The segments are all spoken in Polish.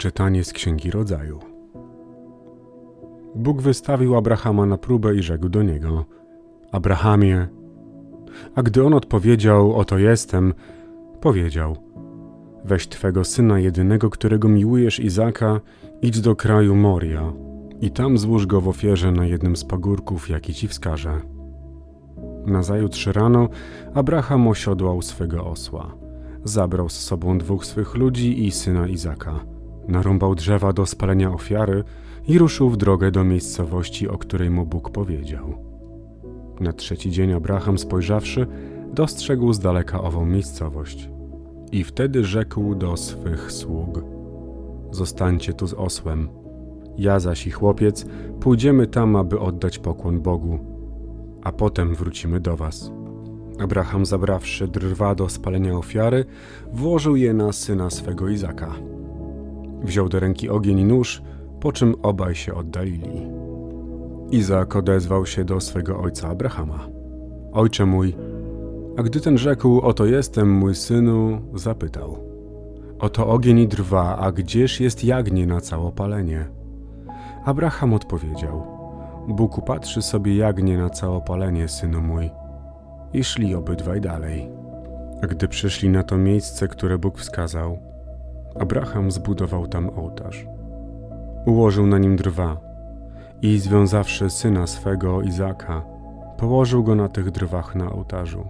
Czytanie z Księgi Rodzaju. Bóg wystawił Abrahama na próbę i rzekł do niego: Abrahamie. A gdy on odpowiedział: Oto jestem, powiedział: Weź twego syna jedynego, którego miłujesz, Izaka, idź do kraju Moria i tam złóż go w ofierze na jednym z pagórków, jaki ci wskażę. Nazajutrz rano Abraham osiodłał swego osła. Zabrał z sobą dwóch swych ludzi i syna Izaka. Narąbał drzewa do spalenia ofiary i ruszył w drogę do miejscowości, o której mu Bóg powiedział. Na trzeci dzień Abraham spojrzawszy, dostrzegł z daleka ową miejscowość. I wtedy rzekł do swych sług: Zostańcie tu z osłem. Ja zaś i chłopiec pójdziemy tam, aby oddać pokłon Bogu, a potem wrócimy do was. Abraham, zabrawszy drwa do spalenia ofiary, włożył je na syna swego Izaka. Wziął do ręki ogień i nóż, po czym obaj się oddalili. Izak odezwał się do swego ojca Abrahama. Ojcze mój, a gdy ten rzekł, oto jestem, mój synu, zapytał. Oto ogień i drwa, a gdzież jest jagnię na całopalenie? Abraham odpowiedział. Bóg upatrzy sobie jagnię na całopalenie, synu mój. I szli obydwaj dalej. Gdy przyszli na to miejsce, które Bóg wskazał, Abraham zbudował tam ołtarz. Ułożył na nim drwa i związawszy syna swego Izaka, położył go na tych drwach na ołtarzu.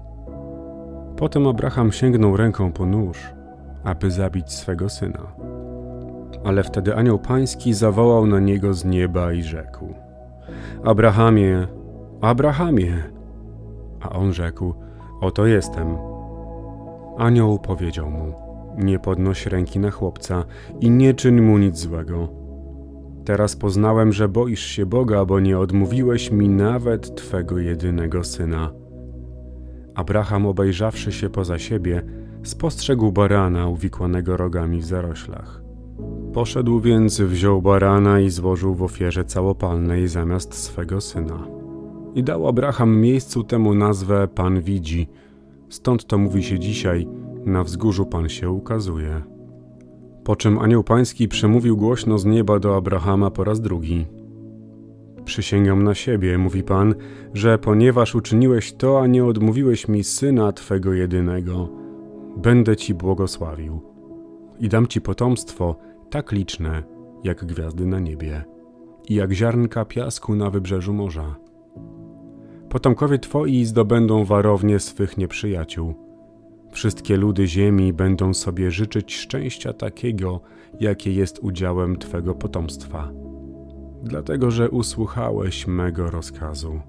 Potem Abraham sięgnął ręką po nóż, aby zabić swego syna. Ale wtedy anioł pański zawołał na niego z nieba i rzekł: Abrahamie, Abrahamie! A on rzekł: Oto jestem. Anioł powiedział mu: Nie podnoś ręki na chłopca i nie czyń mu nic złego. Teraz poznałem, że boisz się Boga, bo nie odmówiłeś mi nawet twego jedynego syna. Abraham, obejrzawszy się poza siebie, spostrzegł barana uwikłanego rogami w zaroślach. Poszedł więc, wziął barana i złożył w ofierze całopalnej zamiast swego syna. I dał Abraham miejscu temu nazwę Pan widzi. Stąd to mówi się dzisiaj, na wzgórzu Pan się ukazuje. Po czym anioł pański przemówił głośno z nieba do Abrahama po raz drugi. Przysięgam na siebie, mówi Pan, że ponieważ uczyniłeś to, a nie odmówiłeś mi syna Twego jedynego, będę Ci błogosławił i dam Ci potomstwo tak liczne, jak gwiazdy na niebie i jak ziarnka piasku na wybrzeżu morza. Potomkowie Twoi zdobędą warownie swych nieprzyjaciół. Wszystkie ludy ziemi będą sobie życzyć szczęścia takiego, jakie jest udziałem Twego potomstwa. Dlatego, że usłuchałeś mego rozkazu.